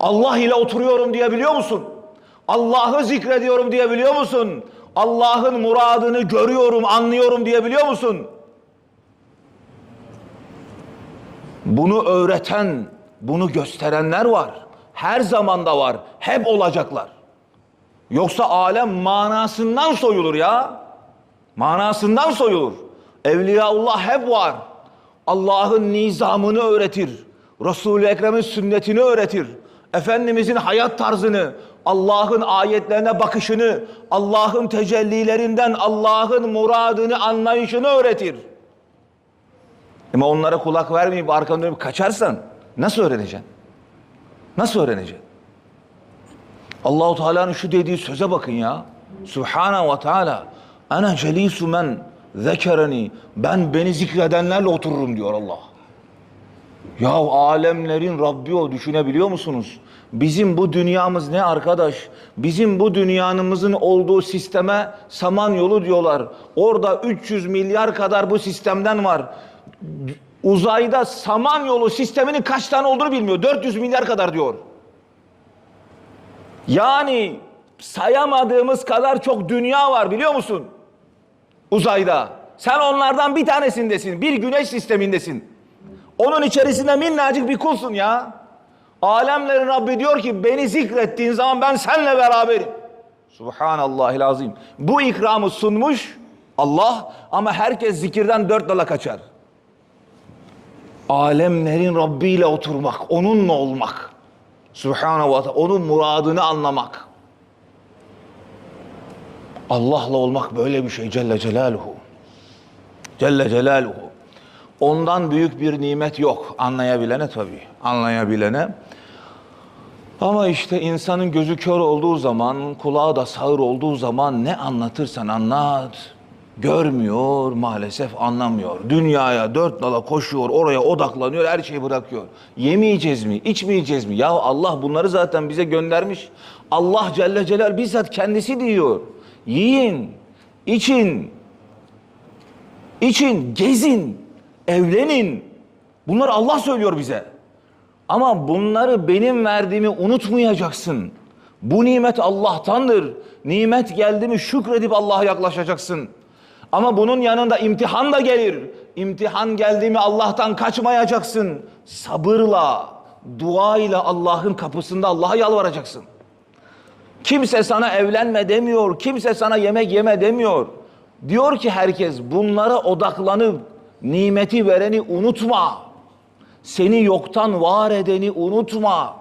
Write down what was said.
Allah ile oturuyorum diyebiliyor musun? Allah'ı zikrediyorum diyebiliyor musun? Allah'ın muradını görüyorum, anlıyorum diyebiliyor musun? Bunu öğreten, bunu gösterenler var. Her zamanda var. Hep olacaklar. Yoksa alem manasından soyulur ya. Manasından soyulur. Evliyaullah hep var. Allah'ın nizamını öğretir. Resul-i Ekrem'in sünnetini öğretir. Efendimizin hayat tarzını, Allah'ın ayetlerine bakışını, Allah'ın tecellilerinden Allah'ın muradını anlayışını öğretir. Ama onlara kulak vermeyip arkanı dönüp kaçarsan nasıl öğreneceksin? Nasıl öğreneceksin? Allahu Teala'nın şu dediği söze bakın ya. Subhanahu ve Teala. Ana celisu men zekereni. Ben beni zikredenlerle otururum diyor Allah. Ya alemlerin Rabbi o düşünebiliyor musunuz? Bizim bu dünyamız ne arkadaş? Bizim bu dünyanımızın olduğu sisteme Samanyolu diyorlar. Orada 300 milyar kadar bu sistemden var. Uzayda Samanyolu sisteminin kaç tane olduğunu bilmiyor. 400 milyar kadar diyor. Yani sayamadığımız kadar çok dünya var biliyor musun? Uzayda. Sen onlardan bir tanesindesin. Bir güneş sistemindesin. Onun içerisinde minnacık bir kulsun ya. Alemlerin Rabbi diyor ki beni zikrettiğin zaman ben seninle beraberim. Subhanallahil azim. Bu ikramı sunmuş Allah ama herkes zikirden dört dala kaçar. Alemlerin Rabbi ile oturmak, onunla olmak. Teala, onun muradını anlamak. Allah'la olmak böyle bir şey Celle Celaluhu. Celle Celaluhu. Ondan büyük bir nimet yok. Anlayabilene tabii. Anlayabilene. Ama işte insanın gözü kör olduğu zaman, kulağı da sağır olduğu zaman ne anlatırsan anlat. Görmüyor, maalesef anlamıyor. Dünyaya dört nala koşuyor, oraya odaklanıyor, her şeyi bırakıyor. Yemeyeceğiz mi, içmeyeceğiz mi? Ya Allah bunları zaten bize göndermiş. Allah Celle Celal bizzat kendisi diyor. Yiyin, için, için, gezin, evlenin. Bunlar Allah söylüyor bize. Ama bunları benim verdiğimi unutmayacaksın. Bu nimet Allah'tandır. Nimet geldi mi şükredip Allah'a yaklaşacaksın. Ama bunun yanında imtihan da gelir. İmtihan geldi mi Allah'tan kaçmayacaksın. Sabırla, duayla Allah'ın kapısında Allah'a yalvaracaksın. Kimse sana evlenme demiyor, kimse sana yemek yeme demiyor. Diyor ki herkes bunlara odaklanıp nimeti vereni unutma. Seni yoktan var edeni unutma.